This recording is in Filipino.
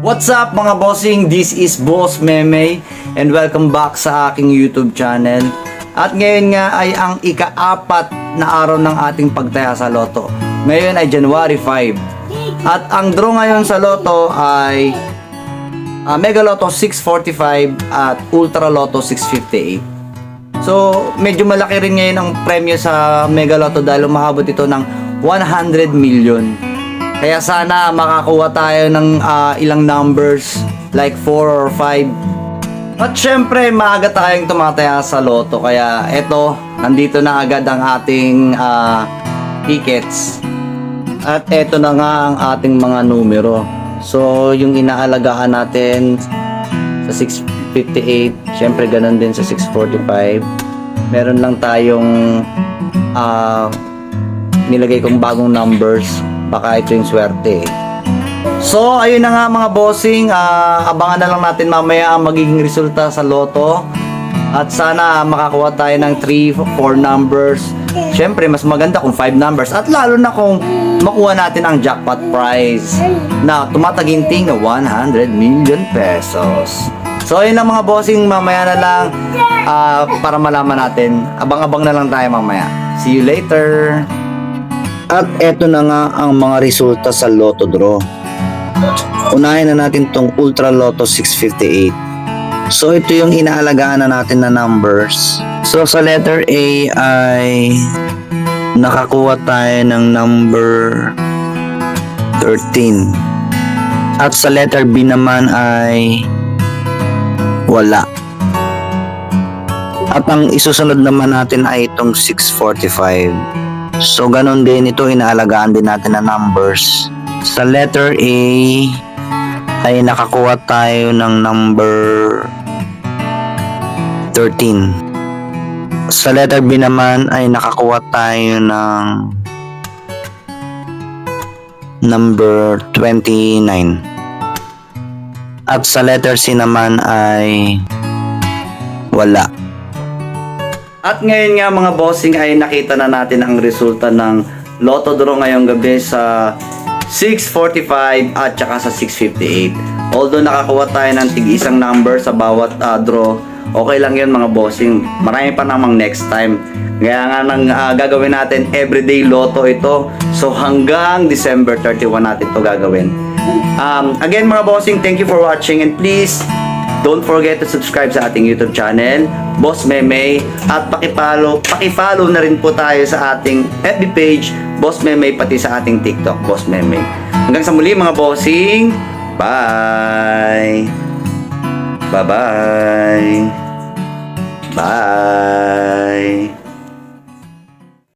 What's up mga bossing? This is Boss Meme and welcome back sa aking YouTube channel. At ngayon nga ay ang ika-apat na araw ng ating pagtaya sa loto. Ngayon ay January 5. At ang draw ngayon sa loto ay ah, Mega Lotto 645 at Ultra Lotto 658. So, medyo malaki rin ngayon ang premyo sa Mega Lotto dahil umahabot ito ng 100 million. Kaya sana makakuha tayo ng ah, ilang numbers like 4 or 5. At syempre, maaga tayong tumataya sa loto. Kaya eto, nandito na agad ang ating ah, tickets. At eto na nga ang ating mga numero. So, yung inaalagaan natin sa 658, syempre ganun din sa 645. Meron lang tayong ah, nilagay kong bagong numbers. Baka ito yung swerte. eh. So, ayun na nga mga bossing. ah, abangan na lang natin mamaya ang magiging resulta sa loto. At sana makakuha tayo ng 3, 4 numbers. Siyempre, mas maganda kung 5 numbers. At lalo na kung makuha natin ang jackpot prize na tumataginting na 100 million pesos. So, ayun lang mga bossing. Mamaya na lang ah, para malaman natin. Abang-abang na lang tayo mamaya. See you later! At eto na nga ang mga resulta sa Lotto Draw. Unahin na natin tong Ultra Lotto 658. So ito yung inaalagaan na natin na numbers. So sa letter A ay nakakuha tayo ng number 13. At sa letter B naman ay wala. At ang isusunod naman natin ay itong 645. So, ganun din ito, inaalagaan din natin na numbers. Sa letter A, ay nakakuha tayo ng number 13. Sa letter B naman ay nakakuha tayo ng number 29. At sa letter C naman ay wala. At ngayon nga mga bossing ay nakita na natin ang resulta ng Lotto Draw ngayong gabi sa 645 at saka sa 658. Although nakakuha tayo ng tig isang number sa bawat ah, draw, okay lang yun mga bossing. Marami pa namang next time. Kaya nga nang ah, gagawin natin everyday lotto ito. So hanggang December 31 natin to gagawin. Um, again mga bossing, thank you for watching and please Don't forget to subscribe sa ating YouTube channel, Boss Meme, at pakipalo, pakifollow na rin po tayo sa ating FB page, Boss Meme, pati sa ating TikTok, Boss Meme. Hanggang sa muli mga bossing, bye! Bye-bye! Bye! -bye. Bye.